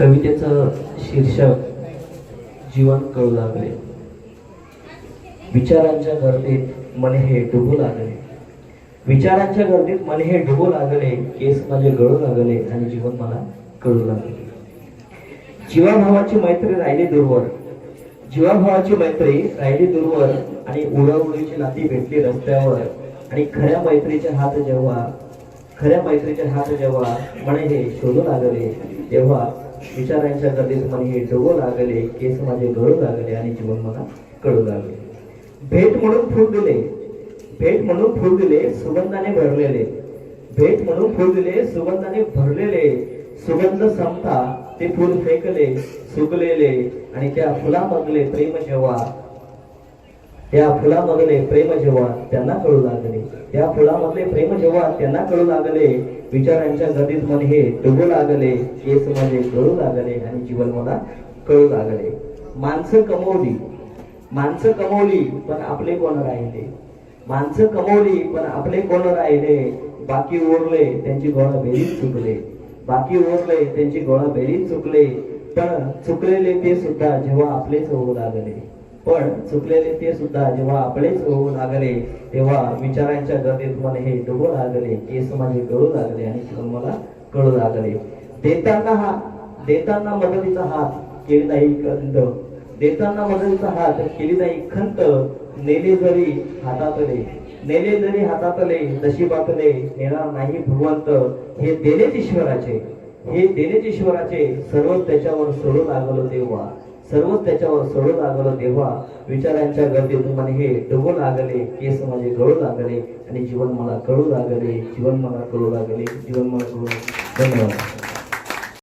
कवितेचं शीर्षक जीवन कळू लागले. विचारांच्या गर्दीत मन हे डुबू लागले. विचारांच्या गर्दीत मन हे डुबू लागले केस माझे गळू लागले आणि जीवन मला कळू लागले. जीवाभावाची मैत्री राहिली दूरवर. जीवाभावाची मैत्री राहिली दूरवर आणि उडवडीची नाती भेटली रस्त्यावर. आणि खऱ्या मैत्रीचे हात जेव्हा खऱ्या मैत्रीचे हात जेव्हा म्हणे हे शोधू लागले तेव्हा विचारांच्या गर्दीत मला हे डोगू लागले केस माझे गळू लागले आणि जीवन मला कळू लागले. भेट म्हणून फूल दिले. भेट म्हणून फूल दिले सुगंधाने भरलेले. भेट म्हणून फूल दिले सुगंधाने भरलेले. सुगंध संपता ते फूल फेकले सुकलेले. आणि त्या फुलामधले प्रेम जेव्हा त्या फुलामधले प्रेम जेव्हा त्यांना कळू लागले त्या फुलामधले प्रेम जेव्हा त्यांना कळू लागले विचारांच्या गतीत मन हे डुबू लागले केस मध्ये कळू लागले आणि जीवन मला कळू लागले. माणसं कमवली माणसं कमवली पण आपले कोण राहिले? माणसं कमवली पण आपले कोण राहिले? बाकी उरले त्यांची गोळा बेरीज चुकले. बाकी उरले त्यांची गोळा बेरीज चुकले. पण चुकलेले ते सुद्धा जेव्हा आपलेच होऊ लागले. पण चुकलेले ते सुद्धा जेव्हा आपलेच होऊ लागले तेव्हा विचारांच्या गर्दीत मन हे डुबू लागले केस माझे गळू लागले आणि मला कळू लागले. देताना हा देताना मदतीचा हात केली नाही खंत देताना मदतीचा हात केली नाही खंत. नेले जरी हातातले नेले जरी हातातले नशिबातले नेणार नाही भगवंत. हे देणेच ईश्वराचे हे देणेच ईश्वराचे सर्व त्याच्यावर सोडू लागलो तेव्हा. सर्व त्याच्यावर सोडू लागलो तेव्हा विचारांच्या गर्दीतून मला हे डबू लागले केस माझे गळू लागले आणि जीवन मला कळू लागले जीवन मला कळू लागले जीवन मला कळू धन्यवाद.